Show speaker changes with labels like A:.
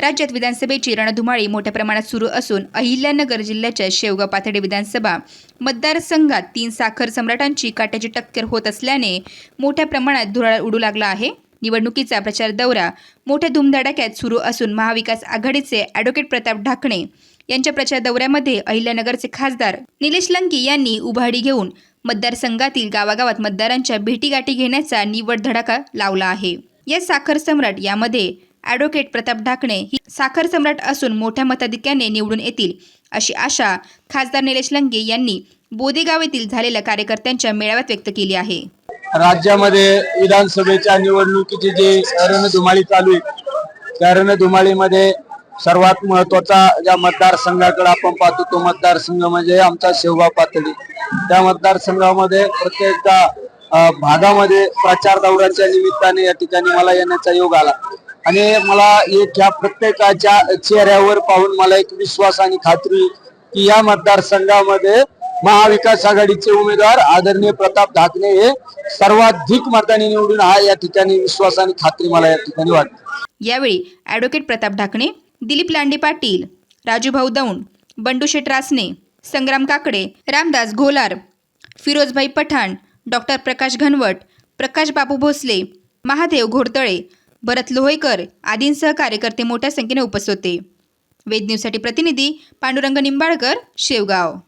A: राज्यात विधानसभेची रणधुमाळी मोठ्या प्रमाणात सुरू असून अहिल्यानगर जिल्ह्याच्या शेवगाव पाथडी विधानसभा मतदारसंघात तीन साखर सम्राटांची काट्याची टक्कर होत असल्याने मोठ्या प्रमाणात धुराळ उडू लागला आहे. निवडणुकीचा प्रचार दौरा मोठ्या धुमधडाक्यात सुरू असून महाविकास आघाडीचे ॲडव्होकेट प्रताप ढाकणे यांच्या प्रचार दौऱ्यामध्ये अहिल्यानगरचे खासदार निलेश लंकी यांनी उभाडी घेऊन मतदारसंघातील गावागावात मतदारांच्या भेटीगाठी घेण्याचा निवड धडाका लावला आहे. या साखर सम्राट यामध्ये ॲडव्होकेट प्रताप ढाकणे ही साखर सम्राट असून मोठ्या मताधिक्याने निवडून येतील अशी आशा खासदार निलेश लंके यांनी बोदेगाव येथील झालेल्या कार्यकर्त्यांच्या मेळाव्यात व्यक्त केली आहे.
B: राज्यामध्ये विधानसभेच्या निवडणुकीची जी रणधुमाळी चालू आहे त्या रणधुमाळीमध्ये सर्वात महत्त्वाचा ज्या मतदारसंघाकडे आपण पाहतो तो मतदारसंघ म्हणजे आमचा शेवगाव पातळी. त्या मतदारसंघामध्ये प्रत्येकदा भागामध्ये प्रचार दौऱ्याच्या निमित्ताने या ठिकाणी मला येण्याचा योग आला. आणि मला एक ह्या प्रत्येकाच्या चेहऱ्यावर पाहून मला एक विश्वास आणि खात्री की या मतदारसंघामध्ये महाविकास आघाडीचे उमेदवार आदरणीय प्रताप ढाकणे हे सर्वाधिक मताने निवडून हा या ठिकाणी विश्वास आणि खात्री मला या ठिकाणी वाटते.
A: यावेळी ॲडव्होकेट प्रताप ढाकणे दिलीप लांडे पाटील राजूभाऊ दौंड बंडू शेट रासने संग्राम काकडे रामदास घोलार फिरोजभाई पठाण डॉक्टर प्रकाश घनवट प्रकाश बाबू भोसले महादेव घोरतळे भरत लोहेकर आदींसह कार्यकर्ते मोठ्या संख्येने उपस्थित होते. वेद न्यूजसाठी प्रतिनिधी पांडुरंग निंबाळकर शेवगाव.